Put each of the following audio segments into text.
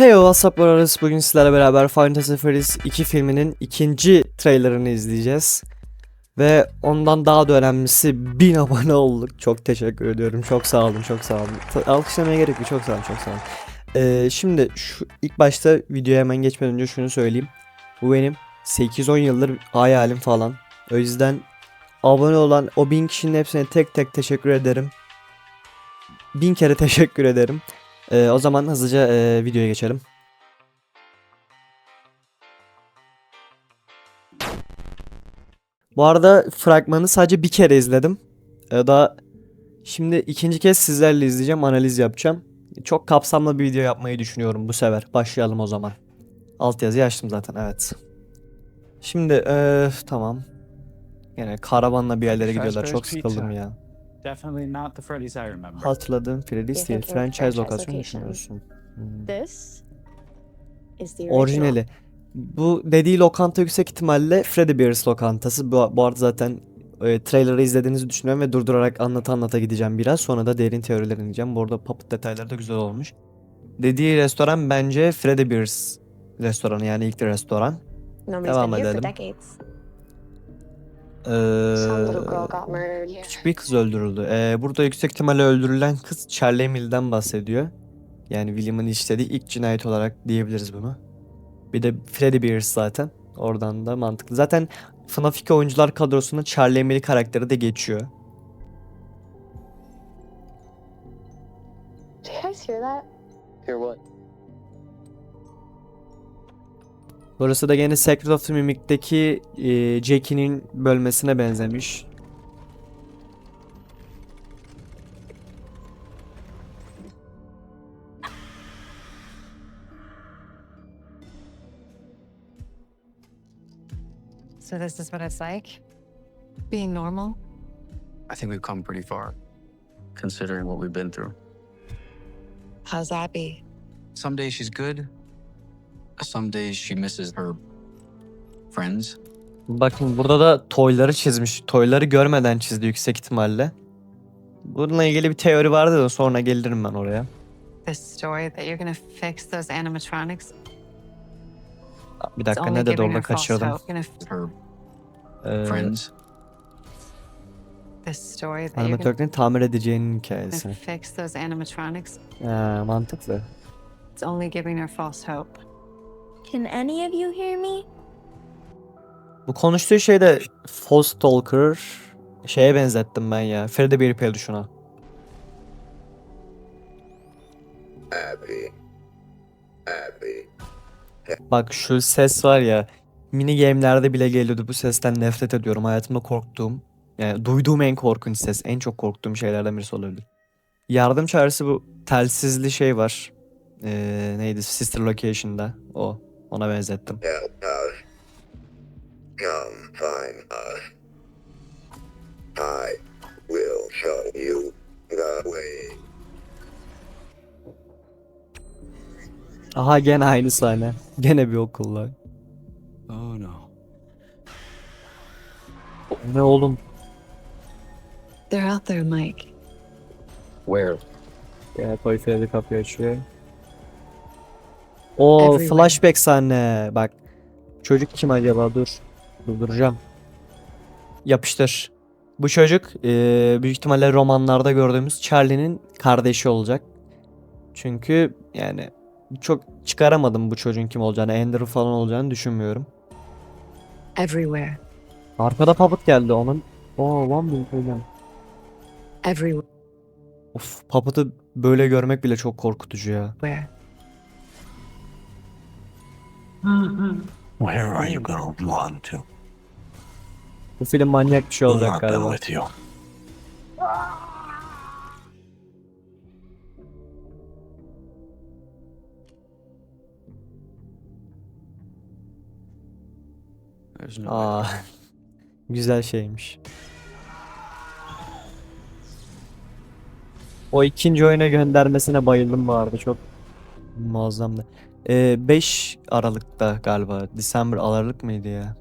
Hey what's up brothers? Bugün sizlerle beraber Fantasy Furious 2 filminin ikinci trailerını izleyeceğiz. Ve ondan daha da önemlisi 1000 abone olduk. Çok teşekkür ediyorum. Çok sağ olun, çok sağ olun. Alkışlamaya gerek yok. Çok sağ olun, çok sağ olun. Ee, şimdi şu ilk başta videoya hemen geçmeden önce şunu söyleyeyim. Bu benim 8-10 yıldır hayalim falan. O yüzden abone olan o 1000 kişinin hepsine tek tek teşekkür ederim. Bin kere teşekkür ederim. Ee, o zaman hızlıca e, videoya geçelim. Bu arada fragmanı sadece bir kere izledim. Ya da şimdi ikinci kez sizlerle izleyeceğim, analiz yapacağım. Çok kapsamlı bir video yapmayı düşünüyorum bu sefer. Başlayalım o zaman. Altyazıyı açtım zaten, evet. Şimdi e, tamam. Yine karavanla bir yerlere gidiyorlar. Çok sıkıldım ya. Definitely not the Freddy's I remember. Hatırladığım Freddy's değil. Franchise franchise lokasyon location. düşünüyorsun. Hmm. This is the original. Orijinali. Bu dediği lokanta yüksek ihtimalle Freddy Bears lokantası. Bu, bu arada zaten e, trailer'ı izlediğinizi düşünüyorum ve durdurarak anlata anlata gideceğim biraz. Sonra da derin teorilerine gideceğim. Bu arada puppet detayları da güzel olmuş. Dediği restoran bence Freddy Bears restoranı yani ilk restoran. Nobody's Devam edelim. Ee, küçük bir kız öldürüldü. Ee, burada yüksek ihtimalle öldürülen kız Charlie Mill'den bahsediyor. Yani William'ın işlediği ilk cinayet olarak diyebiliriz bunu. Bir de Freddy Bears zaten. Oradan da mantıklı. Zaten FNAF 2 oyuncular kadrosunda Charlie Emily karakteri de geçiyor. Did you guys hear that? Hear what? Burası da gene Secret of the Mimic'teki e, Jackie'nin bölmesine benzemiş. So this is what it's like? Being normal? I think we've come pretty far, considering what we've been through. How's Abby? Some days she's good. Some days she misses her friends. Bakın burada da toyları çizmiş. Toyları görmeden çizdi yüksek ihtimalle. Bununla ilgili bir teori vardı da sonra gelirim ben oraya. This story that you're gonna fix those animatronics? Bir dakika ne dedi orada f- Her Ee, friends. this story that you're gonna, tamir edeceğinin hikayesi. fix those animatronics? Ha, mantıklı. It's only giving her false hope. Can any of you hear me? Bu konuştuğu şey de False Stalker şeye benzettim ben ya. Feride bir peluşuna. Abby. Abby. Bak şu ses var ya. Mini game'lerde bile geliyordu. Bu sesten nefret ediyorum. Hayatımda korktuğum, yani duyduğum en korkunç ses. En çok korktuğum şeylerden birisi olabilir. Yardım çağrısı bu telsizli şey var. Ee, neydi? Sister Location'da. O. Ona benzettim. Help us. Come find us. I will show you the way. Aha gene aynı sahne. Gene bir okullar. Oh no. Ne oğlum? They're out there, Mike. Where? Toy Freddy kapıyı açıyor. O Everywhere. flashback sahne. Bak. Çocuk kim acaba? Dur. Durduracağım. Yapıştır. Bu çocuk eee, büyük ihtimalle romanlarda gördüğümüz Charlie'nin kardeşi olacak. Çünkü yani çok çıkaramadım bu çocuğun kim olacağını. Andrew falan olacağını düşünmüyorum. Everywhere. Arkada Puppet geldi onun. Oo one minute hocam. Everywhere. Of Puppet'ı böyle görmek bile çok korkutucu ya. Where are you gonna run to? Bu film manyak bir şey olacak galiba. with you. There's no. Aa, güzel şeymiş. O ikinci oyuna göndermesine bayıldım bu arada çok muazzamdı. Ee, 5 Aralık'ta galiba. December Aralık mıydı ya?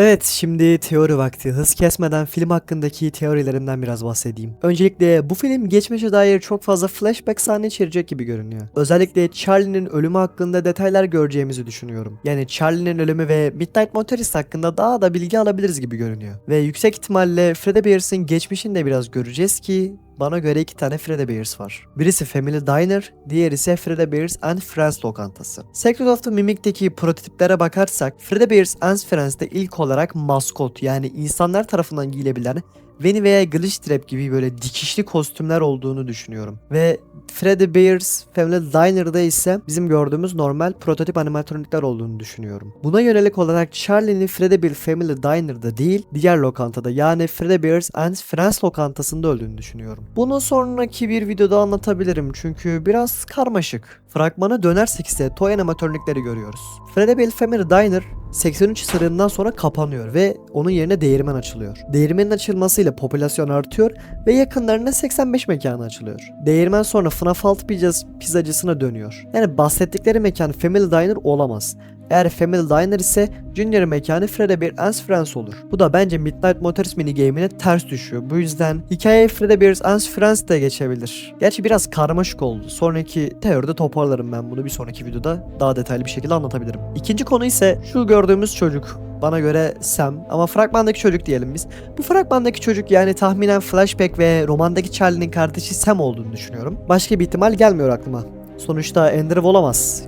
Evet şimdi teori vakti. Hız kesmeden film hakkındaki teorilerimden biraz bahsedeyim. Öncelikle bu film geçmişe dair çok fazla flashback sahne içerecek gibi görünüyor. Özellikle Charlie'nin ölümü hakkında detaylar göreceğimizi düşünüyorum. Yani Charlie'nin ölümü ve Midnight Motorist hakkında daha da bilgi alabiliriz gibi görünüyor. Ve yüksek ihtimalle Freddy Bears'ın geçmişini de biraz göreceğiz ki bana göre iki tane Freddy Bears var. Birisi Family Diner, diğeri ise Freddy Bears and Friends lokantası. Secret of the Mimic'teki prototiplere bakarsak Freddy Bears and Friends'te ilk olarak maskot yani insanlar tarafından giyilebilen Veni veya Glitch Trap gibi böyle dikişli kostümler olduğunu düşünüyorum. Ve Freddy Bears Family Diner'da ise bizim gördüğümüz normal prototip animatronikler olduğunu düşünüyorum. Buna yönelik olarak Charlie'nin Freddy Bear Family Diner'da değil diğer lokantada yani Freddy Bears and Friends lokantasında öldüğünü düşünüyorum. Bunu sonraki bir videoda anlatabilirim çünkü biraz karmaşık. Fragmana dönersek ise toy animatronikleri görüyoruz. Freddy Bear Family Diner 83 sırrından sonra kapanıyor ve onun yerine değirmen açılıyor. Değirmenin açılmasıyla popülasyon artıyor ve yakınlarında 85 mekanı açılıyor. Değirmen sonra FNAF 6 pizzas, pizzacısına dönüyor. Yani bahsettikleri mekan Family Diner olamaz. Eğer Family Diner ise Junior mekanı Freddy Bear and Friends olur. Bu da bence Midnight Motors minigame'ine ters düşüyor. Bu yüzden hikaye Freddy Bear and Friends de geçebilir. Gerçi biraz karmaşık oldu. Sonraki teoride toparlarım ben bunu bir sonraki videoda daha detaylı bir şekilde anlatabilirim. İkinci konu ise şu gördüğümüz çocuk. Bana göre Sam ama fragmandaki çocuk diyelim biz. Bu fragmandaki çocuk yani tahminen Flashback ve romandaki Charlie'nin kardeşi Sam olduğunu düşünüyorum. Başka bir ihtimal gelmiyor aklıma. Sonuçta Andrew olamaz.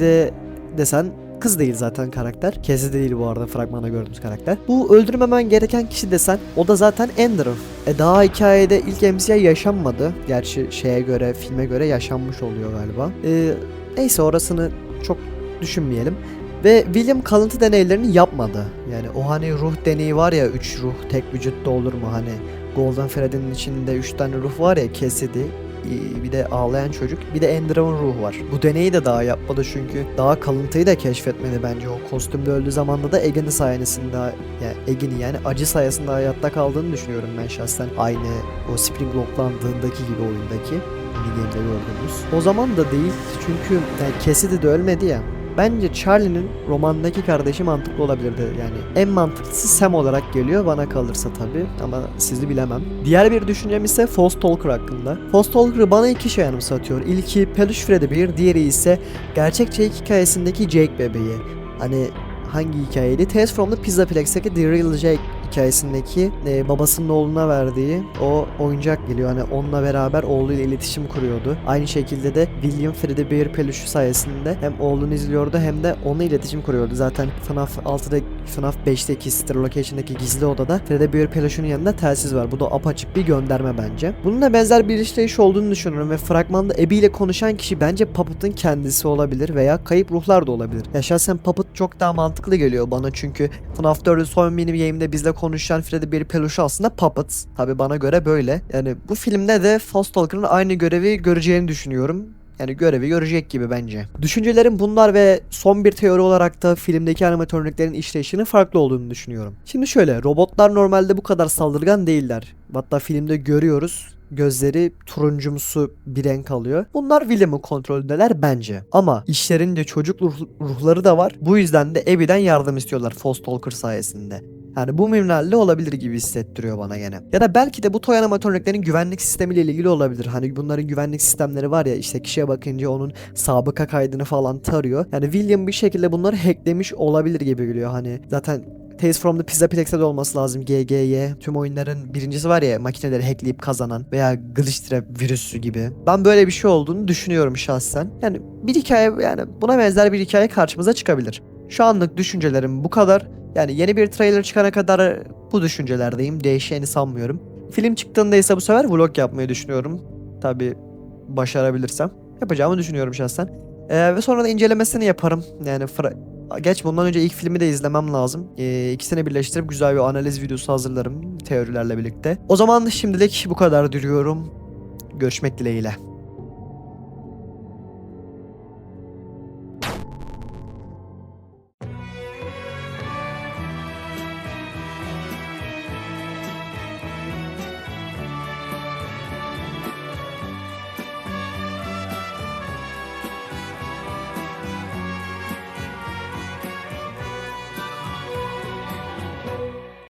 De desen kız değil zaten karakter. Cassidy değil bu arada fragmanda gördüğümüz karakter. Bu öldürmemen gereken kişi desen o da zaten Andrew. E daha hikayede ilk MCA yaşanmadı. Gerçi şeye göre filme göre yaşanmış oluyor galiba. E, neyse orasını çok düşünmeyelim. Ve William kalıntı deneylerini yapmadı. Yani o hani ruh deneyi var ya 3 ruh tek vücutta olur mu hani Golden Freddy'nin içinde 3 tane ruh var ya ee, bir de ağlayan çocuk bir de Andrew'un ruhu var. Bu deneyi de daha yapmadı çünkü daha kalıntıyı da keşfetmedi bence o kostümde öldüğü zamanda da Egen'in sayesinde yani Egen'in yani acı sayesinde hayatta kaldığını düşünüyorum ben şahsen. Aynı o Spring Lockland'ındaki gibi oyundaki minigame'de gördüğümüz. O zaman da değil çünkü yani Cassidy de ölmedi ya. Bence Charlie'nin romandaki kardeşi mantıklı olabilirdi. Yani en mantıklısı Sam olarak geliyor bana kalırsa tabi ama sizi bilemem. Diğer bir düşüncem ise False Talker hakkında. False Talker bana iki şey anımsatıyor. İlki Peluş Freddy bir, diğeri ise gerçek Jake hikayesindeki Jake bebeği. Hani hangi hikayeydi? Tales from the Pizza Plex'teki The Real Jake hikayesindeki e, babasının oğluna verdiği o oyuncak geliyor. Hani onunla beraber oğluyla iletişim kuruyordu. Aynı şekilde de William Freddy Bear peluşu sayesinde hem oğlunu izliyordu hem de onunla iletişim kuruyordu. Zaten FNAF 6'da FNAF 5'teki Star Location'daki gizli odada Freddy Bear peluşunun yanında telsiz var. Bu da apaçık bir gönderme bence. Bununla benzer bir işleyiş olduğunu düşünüyorum ve fragmanda Abby ile konuşan kişi bence Puppet'ın kendisi olabilir veya kayıp ruhlar da olabilir. Ya şahsen Puppet çok daha mantıklı geliyor bana çünkü FNAF 4'ün son mini game'de bizle konuşan Freddy Bear peluşu aslında Puppet. Tabi bana göre böyle. Yani bu filmde de False Stalker'ın aynı görevi göreceğini düşünüyorum. Yani görevi görecek gibi bence. Düşüncelerim bunlar ve son bir teori olarak da filmdeki animatroniklerin işleyişinin farklı olduğunu düşünüyorum. Şimdi şöyle robotlar normalde bu kadar saldırgan değiller. Hatta filmde görüyoruz gözleri turuncumsu bir renk alıyor. Bunlar William'ın kontrolündeler bence. Ama işlerinde çocuk ruh- ruhları da var. Bu yüzden de Abby'den yardım istiyorlar Talker sayesinde. Yani bu minvalde olabilir gibi hissettiriyor bana gene. Ya da belki de bu toy animatroniklerin güvenlik sistemiyle ilgili olabilir. Hani bunların güvenlik sistemleri var ya işte kişiye bakınca onun sabıka kaydını falan tarıyor. Yani William bir şekilde bunları hacklemiş olabilir gibi geliyor. Hani zaten Tales from the Pizza Plex'te de olması lazım. GGY. Tüm oyunların birincisi var ya makineleri hackleyip kazanan veya glitch trap virüsü gibi. Ben böyle bir şey olduğunu düşünüyorum şahsen. Yani bir hikaye yani buna benzer bir hikaye karşımıza çıkabilir. Şu anlık düşüncelerim bu kadar. Yani yeni bir trailer çıkana kadar bu düşüncelerdeyim. Değişeceğini sanmıyorum. Film çıktığında ise bu sefer vlog yapmayı düşünüyorum. Tabi başarabilirsem. Yapacağımı düşünüyorum şahsen. Ee, ve sonra da incelemesini yaparım. Yani Geç bundan önce ilk filmi de izlemem lazım. Ee, ikisini birleştirip güzel bir analiz videosu hazırlarım teorilerle birlikte. O zaman şimdilik bu kadar diyorum. Görüşmek dileğiyle.